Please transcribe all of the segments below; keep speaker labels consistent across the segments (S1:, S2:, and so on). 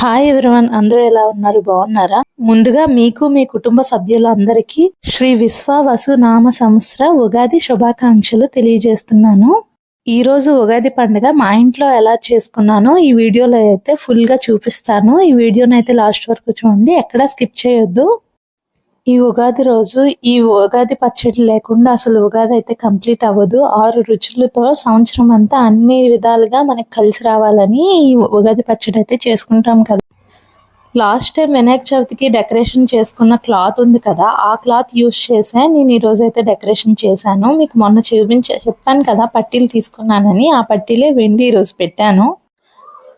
S1: Hi everyone అందరూ ఎలా ఉన్నారు? బాగున్నారా? ముందుగా మీకు మీ కుటుంబ సభ్యులందరికీ శ్రీ విశ్వావసు నామ సంవత్సర ఉగాది శుభాకాంక్షలు తెలియజేస్తున్నాను. ఈ రోజు ఉగాది పండుగ మా ఇంట్లో ఎలా చేసుకున్నానో ఈ వీడియోలో అయితే ఫుల్గా చూపిస్తాను. ఈ వీడియోనైతే లాస్ట్ వరకు చూడండి ఎక్కడా స్కిప్ చేయొద్దు. ఈ ఉగాది రోజు ఈ ఉగాది పచ్చడి లేకుండా అసలు ఉగాది అయితే కంప్లీట్ అవ్వదు. ఆరు రుచులతో సంవత్సరం అంతా అన్ని విధాలుగా మనకి కలిసి రావాలని ఈ ఉగాది పచ్చడి అయితే చేసుకుంటాం కదా. లాస్ట్ టైం వినాయక చవితికి డెకరేషన్ చేసుకున్న క్లాత్ ఉంది కదా ఆ క్లాత్ యూస్ చేసే నేను ఈ రోజు అయితే డెకరేషన్ చేశాను. మీకు మొన్న చూపించ చెప్పాను కదా పట్టీలు తీసుకున్నానని ఆ పట్టీలే వెండి ఈ రోజు పెట్టాను.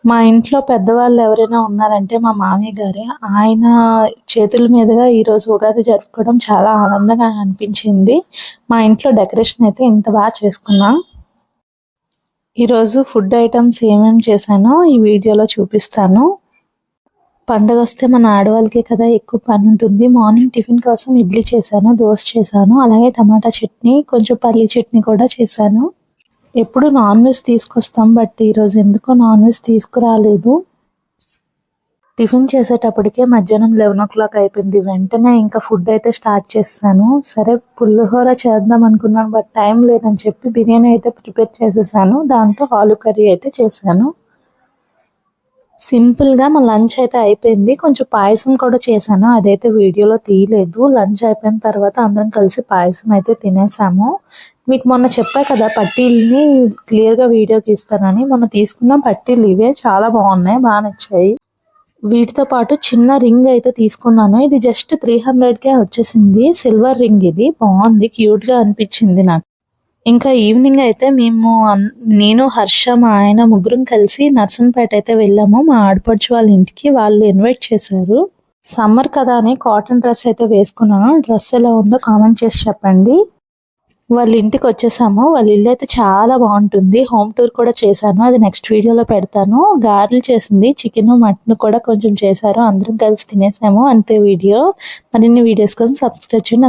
S1: మా ఇంట్లో పెద్దవాళ్ళు ఎవరైనా ఉన్నారంటే మా మామయ్య గారే. ఆయన చేతుల మీదుగా ఈరోజు ఉగాది జరుపుకోవడం చాలా ఆనందంగా అనిపించింది. మా ఇంట్లో డెకరేషన్ అయితే ఇంత బాగా చేసుకున్నాం. ఈరోజు ఫుడ్ ఐటమ్స్ ఏమేమి చేశానో ఈ వీడియోలో చూపిస్తాను. పండగ వస్తే మన ఆడవాళ్ళకే కదా ఎక్కువ పని ఉంటుంది. మార్నింగ్ టిఫిన్ కోసం ఇడ్లీ చేశాను దోశ చేశాను అలాగే టమాటా చట్నీ కొంచెం పల్లి చట్నీ కూడా చేశాను. ఎప్పుడు నాన్ వెజ్ తీసుకొస్తాం బట్ ఈరోజు ఎందుకో నాన్ వెజ్ తీసుకురాలేదు. టిఫిన్ చేసేటప్పటికే మధ్యాహ్నం లెవెన్ ఓ క్లాక్ అయిపోయింది. వెంటనే ఇంకా ఫుడ్ అయితే స్టార్ట్ చేస్తాను. సరే పులిహోర చేద్దాం అనుకున్నాను బట్ టైం లేదని చెప్పి బిర్యానీ అయితే ప్రిపేర్ చేసేసాను. దాంతో ఆలు కర్రీ అయితే చేశాను. సింపుల్గా మా లంచ్ అయితే అయిపోయింది. కొంచెం పాయసం కూడా చేశాను. అదైతే వీడియోలో తీయలేదు. లంచ్ అయిపోయిన తర్వాత అందరం కలిసి పాయసం అయితే తినేసాము. మీకు మొన్న చెప్పా కదా పట్టీల్ని క్లియర్గా వీడియో తీస్తానని. మొన్న తీసుకున్న పట్టీలు ఇవే. చాలా బాగున్నాయి. బాగా నచ్చాయి. వీటితో పాటు చిన్న రింగ్ అయితే తీసుకున్నాను. ఇది జస్ట్ త్రీ హండ్రెడ్కే వచ్చేసింది. సిల్వర్ రింగ్ ఇది. బాగుంది. క్యూట్గా అనిపించింది నాకు. ఇంకా ఈవినింగ్ అయితే మేము నేను హర్ష మా ఆయన ముగ్గురం కలిసి నర్సన్పేట అయితే వెళ్ళాము. మా ఆడపడుచు వాళ్ళ ఇంటికి వాళ్ళు ఇన్వైట్ చేశారు. సమ్మర్ కదా అని కాటన్ డ్రెస్ అయితే వేసుకున్నాను. డ్రెస్ ఎలా ఉందో కామెంట్ చేసి చెప్పండి. వాళ్ళ ఇంటికి వచ్చేసాము. వాళ్ళ ఇల్లు అయితే చాలా బాగుంటుంది. హోమ్ టూర్ కూడా చేశాను. అది నెక్స్ట్ వీడియోలో పెడతాను. గారెలు చేసింది చికెన్ మటన్ కూడా కొంచెం చేశారు. అందరం కలిసి తినేసాము. అంతే వీడియో. మరిన్ని వీడియోస్ కోసం సబ్స్క్రైబ్ చేయండి.